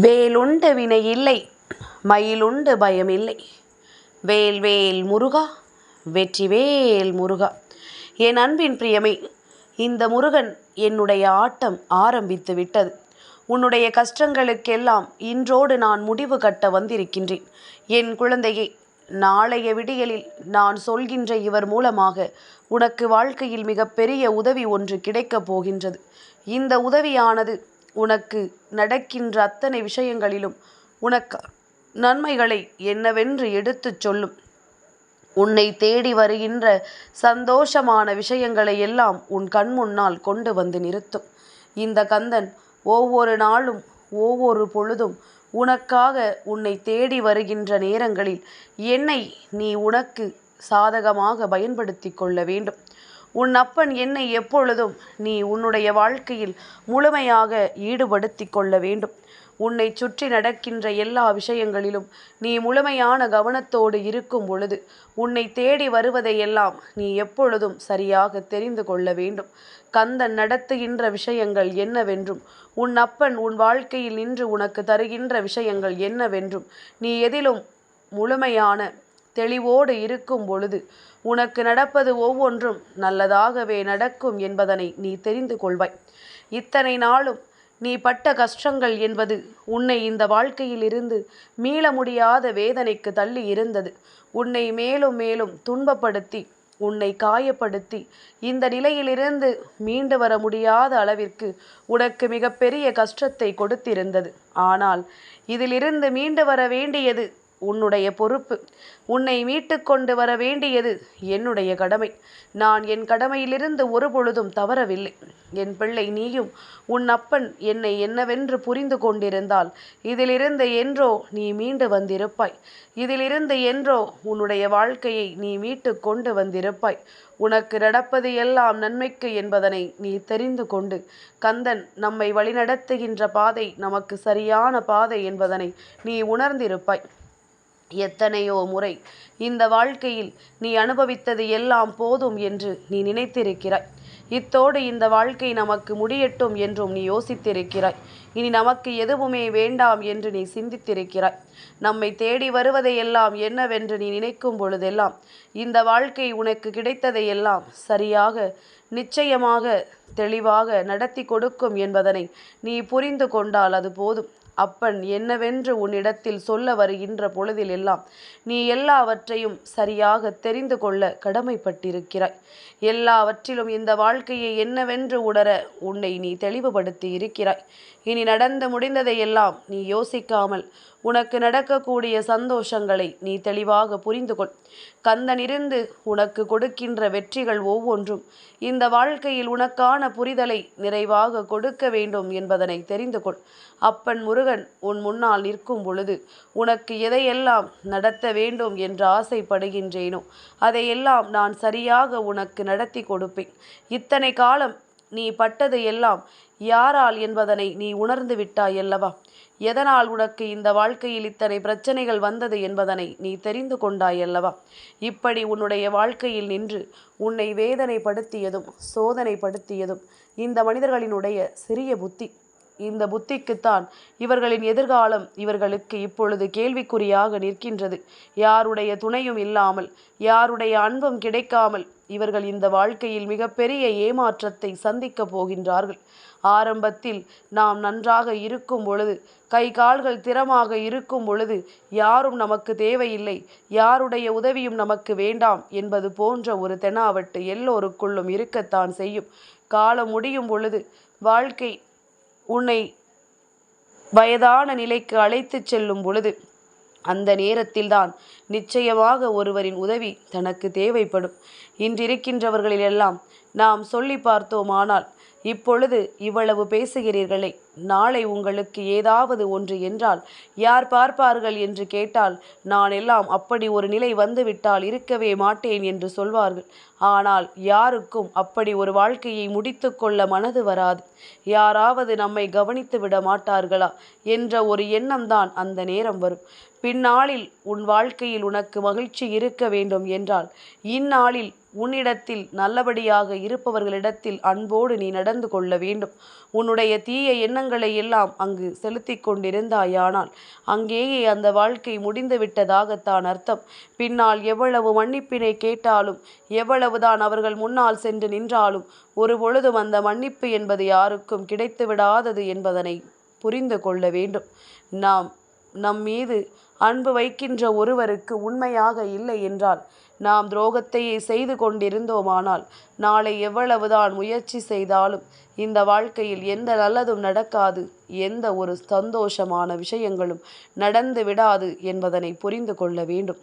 வேலுண்டு வினை இல்லை மயிலுண்டு இல்லை. வேல் வேல் முருகா வெற்றிவேல் முருகா. என் அன்பின் பிரியமே இந்த முருகன் என்னுடைய ஆட்டம் ஆரம்பித்து விட்டது. உன்னுடைய கஷ்டங்களுக்கெல்லாம் இன்றோடு நான் முடிவு கட்ட வந்திருக்கின்றேன். என் குழந்தையை நாளைய விடியலில் நான் சொல்கின்ற இவர் மூலமாக உனக்கு வாழ்க்கையில் மிகப்பெரிய உதவி ஒன்று கிடைக்கப் போகின்றது. இந்த உதவியானது உனக்கு நடக்கின்ற அத்தனை விஷயங்களிலும் உனக்கு நன்மைகளை என்னவென்று எடுத்துச் சொல்லும். உன்னை தேடி வருகின்ற சந்தோஷமான விஷயங்களை எல்லாம் உன் கண் முன்னால் கொண்டு வந்து நிறுத்தும். இந்த கந்தன் ஒவ்வொரு நாளும் ஒவ்வொரு பொழுதும் உனக்காக உன்னை தேடி வருகின்ற நேரங்களில் என்னை நீ உனக்கு சாதகமாக பயன்படுத்தி கொள்ள வேண்டும். உன் அப்பன் என்னை எப்பொழுதும் நீ உன்னுடைய வாழ்க்கையில் முழுமையாக ஈடுபடுத்தி கொள்ள வேண்டும். உன்னை சுற்றி நடக்கின்ற எல்லா விஷயங்களிலும் நீ முழுமையான கவனத்தோடு இருக்கும் பொழுது உன்னை தேடி வருவதையெல்லாம் நீ எப்பொழுதும் சரியாக தெரிந்து கொள்ள வேண்டும். கந்தன் நடத்துகின்ற விஷயங்கள் என்னவென்றும் உன் அப்பன் உன் வாழ்க்கையில் நின்று உனக்கு தருகின்ற விஷயங்கள் என்னவென்றும் நீ எதிலும் முழுமையான தெளிவோடு இருக்கும் பொழுது உனக்கு நடப்பது ஒவ்வொன்றும் நல்லதாகவே நடக்கும் என்பதனை நீ தெரிந்து கொள்வாய். இத்தனை நாளும் நீ பட்ட கஷ்டங்கள் என்பது உன்னை இந்த வாழ்க்கையில் இருந்து மீள முடியாத வேதனைக்கு தள்ளி இருந்தது. உன்னை மேலும் மேலும் துன்பப்படுத்தி உன்னை காயப்படுத்தி இந்த நிலையிலிருந்து மீண்டு வர முடியாத அளவிற்கு உனக்கு மிகப்பெரிய கஷ்டத்தை கொடுத்திருந்தது. ஆனால் இதிலிருந்து மீண்டு வர வேண்டியது உன்னுடைய பொறுப்பு. உன்னை மீட்டு கொண்டு வர வேண்டியது என்னுடைய கடமை. நான் என் கடமையிலிருந்து ஒரு பொழுதும் தவறவில்லை. என் பிள்ளை நீயும் உன் அப்பன் என்னை என்னவென்று புரிந்து கொண்டிருந்தால் இதிலிருந்து என்றோ நீ மீண்டு வந்திருப்பாய். இதிலிருந்து என்றோ உன்னுடைய வாழ்க்கையை நீ மீட்டு கொண்டு வந்திருப்பாய். உனக்கு நடப்பது எல்லாம் நன்மைக்கு என்பதனை நீ தெரிந்து கொண்டு கந்தன் நம்மை வழிநடத்துகின்ற பாதை நமக்கு சரியான பாதை என்பதனை நீ உணர்ந்திருப்பாய். எத்தனையோ முறை இந்த வாழ்க்கையில் நீ அனுபவித்தது எல்லாம் போதும் என்று நீ நினைத்திருக்கிறாய். இத்தோடு இந்த வாழ்க்கை நமக்கு முடியட்டும் என்றும் நீ யோசித்திருக்கிறாய். இனி நமக்கு எதுவுமே வேண்டாம் என்று நீ சிந்தித்திருக்கிறாய். நம்மை தேடி வருவதையெல்லாம் என்னவென்று நீ நினைக்கும் பொழுதெல்லாம் இந்த வாழ்க்கை உனக்கு கிடைத்ததையெல்லாம் சரியாக நிச்சயமாக தெளிவாக நடத்தி கொடுக்கும் என்பதனை நீ புரிந்து கொண்டால் அது போதும். அப்பன் என்னவென்று உன்னிடத்தில் சொல்ல வருகின்ற பொழுதிலெல்லாம் நீ எல்லாவற்றையும் சரியாக தெரிந்து கொள்ள கடமைப்பட்டிருக்கிறாய். எல்லாவற்றிலும் இந்த வாழ்க்கையை என்னவென்று உணர உன்னை நீ தெளிவுபடுத்தி இருக்கிறாய். இனி நடந்து முடிந்ததையெல்லாம் நீ யோசிக்காமல் உனக்கு நடக்கக்கூடிய சந்தோஷங்களை நீ தெளிவாக புரிந்து கொள் கந்தனிருந்து உனக்கு கொடுக்கின்ற வெற்றிகள் ஒவ்வொன்றும் இந்த வாழ்க்கையில் உனக்கான புரிதலை நிறைவாக கொடுக்க வேண்டும் என்பதனை தெரிந்து கொள் அப்பன் முருகன் உன் முன்னால் நிற்கும் பொழுது உனக்கு எதையெல்லாம் நடத்த வேண்டும் என்று ஆசைப்படுகின்றேனோ அதையெல்லாம் நான் சரியாக உனக்கு நடத்தி கொடுப்பேன். இத்தனை காலம் நீ பட்டது எல்லாம் யாரால் என்பதனை நீ உணர்ந்து விட்டாய் அல்லவா? எதனால் உனக்கு இந்த வாழ்க்கையில் இத்தனை பிரச்சனைகள் வந்தது என்பதனை நீ தெரிந்து கொண்டாய் அல்லவா இப்படி உன்னுடைய வாழ்க்கையில் நின்று உன்னை வேதனைப்படுத்தியதும் சோதனைப்படுத்தியதும் இந்த மனிதர்களினுடைய சிறிய புத்தி. இந்த புத்திக்குத்தான் இவர்களின் எதிர்காலம் இவர்களுக்கு இப்பொழுது கேள்விக்குறியாக நிற்கின்றது. யாருடைய துணையும் இல்லாமல் யாருடைய அன்பும் கிடைக்காமல் இவர்கள் இந்த வாழ்க்கையில் மிகப்பெரிய ஏமாற்றத்தை சந்திக்கப் போகின்றார்கள். ஆரம்பத்தில் நாம் நன்றாக இருக்கும் பொழுது கை கால்கள் திறமாக இருக்கும் பொழுது யாரும் நமக்கு தேவையில்லை யாருடைய உதவியும் நமக்கு வேண்டாம் என்பது போன்ற ஒரு தெனாவட்டு எல்லோருக்குள்ளும் இருக்கத்தான் செய்யும். காலம் முடியும் பொழுது வாழ்க்கை உன்னை வயதான நிலைக்கு அழைத்துச் செல்லும் பொழுது அந்த நேரத்தில்தான் நிச்சயமாக ஒருவரின் உதவி தனக்கு தேவைப்படும். இன்றிருக்கின்றவர்களிலெல்லாம் நாம் சொல்லி பார்த்தோமானால் இப்பொழுது இவ்வளவு பேசுகிறீர்களே நாளை உங்களுக்கு ஏதாவது ஒன்று என்றால் யார் பார்ப்பார்கள் என்று கேட்டால் நான் எல்லாம் அப்படி ஒரு நிலை வந்துவிட்டால் இருக்கவே மாட்டேன் என்று சொல்வார்கள். ஆனால் யாருக்கும் அப்படி ஒரு வாழ்க்கையை முடித்து கொள்ள மனது வராது. யாராவது நம்மை கவனித்து விட மாட்டார்களா என்ற ஒரு எண்ணம்தான் அந்த நேரம் வரும். பின்னாளில் உன் வாழ்க்கையில் உனக்கு மகிழ்ச்சி இருக்க வேண்டும் என்றால் இந்நாளில் உன்னிடத்தில் நல்லபடியாக இருப்பவர்களிடத்தில் அன்போடு நீ நடந்து கொள்ள வேண்டும். உன்னுடைய தீய எண்ணங்களை எல்லாம் அங்கு செலுத்தி கொண்டிருந்தாயானால் அங்கேயே அந்த வாழ்க்கை முடிந்து விட்டதாகத்தான் அர்த்தம். பின்னால் எவ்வளவு மன்னிப்பினை கேட்டாலும் எவ்வளவுதான் அவர்கள் முன்னால் சென்று நின்றாலும் ஒரு பொழுதும் அந்த மன்னிப்பு என்பது யாருக்கும் கிடைத்து விடாதது என்பதனை புரிந்து கொள்ள வேண்டும். நாம் நம் மீது அன்பு வைக்கின்ற ஒருவருக்கு உண்மையாக இல்லை என்றால் நாம் துரோகத்தையே செய்து கொண்டிருந்தோமானால் நாளை எவ்வளவுதான் முயற்சி செய்தாலும் இந்த வாழ்க்கையில் எந்த நல்லதும் நடக்காது எந்த ஒரு சந்தோஷமான விஷயங்களும் நடந்து விடாது என்பதனை புரிந்து கொள்ள வேண்டும்.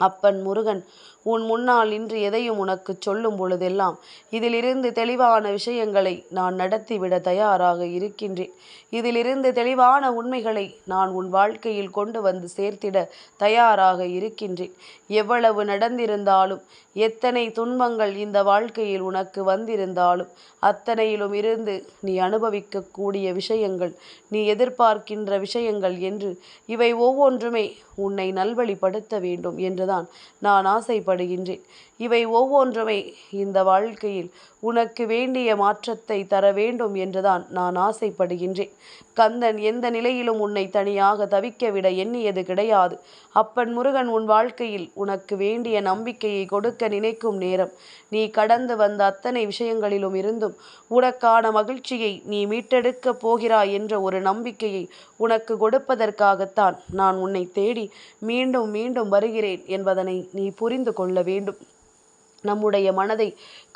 அப்பன் முருகன் உன் முன்னால் இன்று எதையும் உனக்கு சொல்லும் பொழுதெல்லாம் இதிலிருந்து தெளிவான விஷயங்களை நான் நடத்திவிட தயாராக இருக்கின்றேன். இதிலிருந்து தெளிவான உண்மைகளை நான் உன் வாழ்க்கையில் கொண்டு வந்து சேர்த்திட தயாராக இருக்கின்றேன். எவ்வளவு நடந்திருந்தாலும் எத்தனை துன்பங்கள் இந்த வாழ்க்கையில் உனக்கு வந்திருந்தாலும் அத்தனையிலும் இருந்து நீ அனுபவிக்கக்கூடிய விஷயங்கள் நீ எதிர்பார்க்கின்ற விஷயங்கள் என்று இவை ஒவ்வொன்றுமே உன்னை நல்வழிப்படுத்த வேண்டும் என்றுதான் நான் ஆசைப்படுகின்றேன். இவை ஒவ்வொன்றுமே இந்த வாழ்க்கையில் உனக்கு வேண்டிய மாற்றத்தை தர வேண்டும் என்றுதான் நான் ஆசைப்படுகின்றேன். கந்தன் எந்த நிலையிலும் உன்னை தனியாக தவிக்க விட எண்ணியது கிடையாது. அப்பன் முருகன் உன் வாழ்க்கையில் உனக்கு வேண்டிய நம்பிக்கையை கொடுக்க நினைக்கும் நேரம். நீ கடந்து வந்த அத்தனை விஷயங்களிலும் இருந்தும் உனக்கான மகிழ்ச்சியை நீ மீட்டெடுக்கப் போகிறாய் என்ற ஒரு நம்பிக்கையை உனக்கு கொடுப்பதற்காகத்தான் நான் உன்னை தேடி மீண்டும் மீண்டும் வருகிறேன் என்பதனை நீ புரிந்து கொள்ள வேண்டும். நம்முடைய மனதை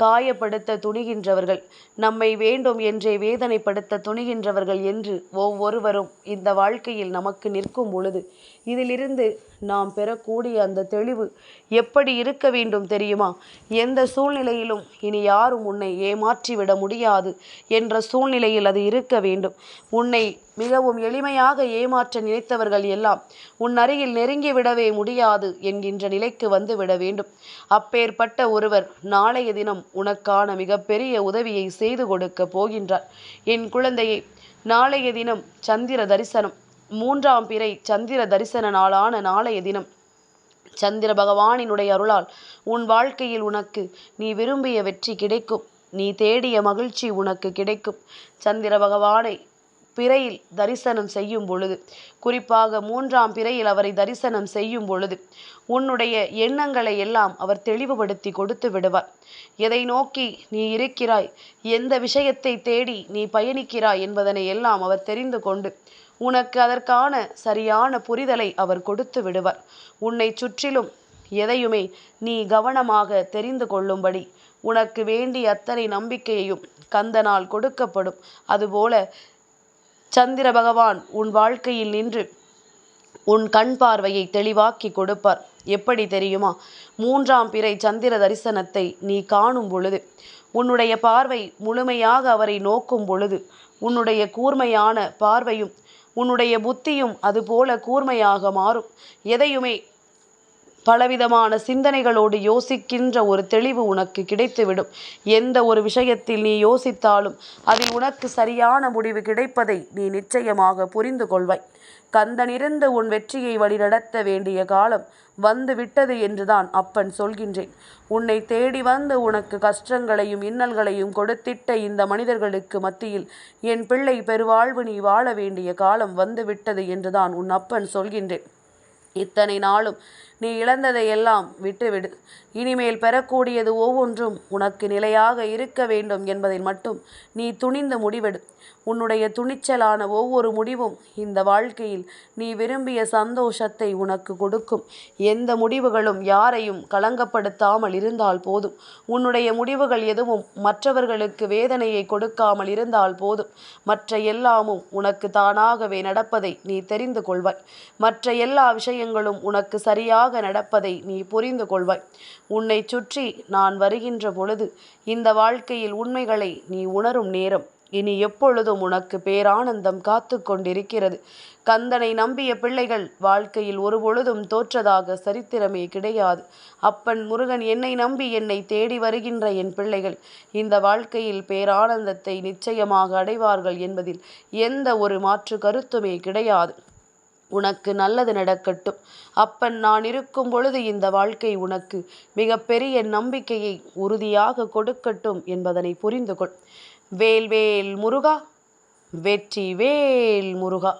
காயப்படுத்த துணிகின்றவர்கள் நம்மை வேண்டும் என்றே வேதனைப்படுத்த துணிகின்றவர்கள் என்று ஒவ்வொருவரும் இந்த வாழ்க்கையில் நமக்கு நிற்கும் பொழுது இதிலிருந்து நாம் பெறக்கூடிய அந்த தெளிவு எப்படி இருக்க வேண்டும் தெரியுமா? எந்த சூழ்நிலையிலும் இனி யாரும் உன்னை ஏமாற்றிவிட முடியாது என்ற சூழ்நிலையில் அது இருக்க வேண்டும். உன்னை மிகவும் எளிமையாக ஏமாற்ற நினைத்தவர்கள் எல்லாம் உன் அருகில் நெருங்கி விடவே முடியாது என்கின்ற நிலைக்கு வந்து விட வேண்டும். அப்பேற்பட்ட ஒருவர் நாளைய தினம் உனக்கான மிகப்பெரிய உதவியை செய்து கொடுக்க போகின்றார். என் குழந்தையை நாளைய தினம் சந்திர தரிசனம். மூன்றாம் பிறை சந்திர தரிசன நாளான நாளைய தினம். சந்திர பகவானினுடைய அருளால் உன் வாழ்க்கையில் உனக்கு நீ விரும்பிய வெற்றி கிடைக்கும். நீ தேடிய மகிழ்ச்சி உனக்கு கிடைக்கும். சந்திர பகவானை பிறையில் தரிசனம் செய்யும் பொழுது குறிப்பாக மூன்றாம் பிறையில் அவரை தரிசனம் செய்யும் பொழுது உன்னுடைய எண்ணங்களை எல்லாம் அவர் தெளிவுபடுத்தி கொடுத்து விடுவார். எதை நோக்கி நீ இருக்கிறாய்? எந்த விஷயத்தை தேடி நீ பயணிக்கிறாய் என்பதனை எல்லாம் அவர் தெரிந்து கொண்டு உனக்கு அதற்கான சரியான புரிதலை அவர் கொடுத்து விடுவார். உன்னை சுற்றிலும் எதையுமே நீ கவனமாக தெரிந்து கொள்ளும்படி. உனக்கு வேண்டிய அத்தனை நம்பிக்கையையும் கந்தனால் கொடுக்கப்படும். அதுபோல சந்திர பகவான் உன் வாழ்க்கையில் நின்று உன் கண் பார்வையை தெளிவாக்கி கொடுப்பார். எப்படி தெரியுமா? மூன்றாம் பிறை சந்திர தரிசனத்தை நீ காணும் பொழுது உன்னுடைய பார்வை முழுமையாக அவரை நோக்கும் பொழுது உன்னுடைய கூர்மையான பார்வையும் உன்னுடைய புத்தியும் அதுபோல கூர்மையாக மாறும். எதையுமே பலவிதமான சிந்தனைகளோடு யோசிக்கின்ற ஒரு தெளிவு உனக்கு கிடைத்துவிடும். எந்த ஒரு விஷயத்தில் நீ யோசித்தாலும் அதில் உனக்கு சரியான முடிவு கிடைப்பதை நீ நிச்சயமாக புரிந்து கொள்வாய். கந்தனிருந்து உன் வெற்றியை வழிநடத்த வேண்டிய காலம் வந்து விட்டது என்றுதான் அப்பன் சொல்கின்றேன். உன்னை தேடி வந்து உனக்கு கஷ்டங்களையும் இன்னல்களையும் கொடுத்திட்ட இந்த மனிதர்களுக்கு மத்தியில் என் பிள்ளை பெருவாழ்வு நீ வாழ வேண்டிய காலம் வந்து விட்டது என்றுதான் உன் அப்பன் சொல்கின்றேன். இத்தனை நாளும் நீ இழந்ததை எல்லாம் விட்டுவிடு. இனிமேல் பெறக்கூடியது ஒவ்வொன்றும் உனக்கு நிலையாக இருக்க வேண்டும் என்பதை மட்டும் நீ துணிந்து முடிவெடு. உன்னுடைய துணிச்சலான ஒவ்வொரு முடிவும் இந்த வாழ்க்கையில் நீ விரும்பிய சந்தோஷத்தை உனக்கு கொடுக்கும். எந்த முடிவுகளும் யாரையும் களங்கப்படுத்தாமல் இருந்தால் போதும். உன்னுடைய முடிவுகள் எதுவும் மற்றவர்களுக்கு வேதனையை கொடுக்காமல் இருந்தால் போதும். மற்ற எல்லாமும் உனக்கு தானாகவே நடப்பதை நீ தெரிந்து கொள்வாய். மற்ற எல்லா விஷயங்களும் உனக்கு சரியாக நடப்பதை நீ புரிந்து கொள்வாய். உன்னை சுற்றி நான் வருகின்ற பொழுது இந்த வாழ்க்கையில் உண்மைகளை நீ உணரும் நேரம். இனி எப்பொழுதும் உனக்கு பேரானந்தம் காத்து கொண்டிருக்கிறது. கந்தனை நம்பிய பிள்ளைகள் வாழ்க்கையில் ஒரு பொழுதும் தோற்றதாக சரித்திரமே கிடையாது. அப்பன் முருகன் என்னை நம்பி என்னை தேடி வருகின்ற என் பிள்ளைகள் இந்த வாழ்க்கையில் பேரானந்தத்தை நிச்சயமாக அடைவார்கள் என்பதில் எந்த ஒரு மாற்று கருத்துமே கிடையாது. உனக்கு நல்லது நடக்கட்டும். அப்பன் நான் இருக்கும் பொழுது இந்த வாழ்க்கை உனக்கு மிகப்பெரிய நம்பிக்கையை உறுதியாக கொடுக்கட்டும் என்பதனை புரிந்து கொள் வேல் வேல் முருகா வெற்றி வேல் முருகா.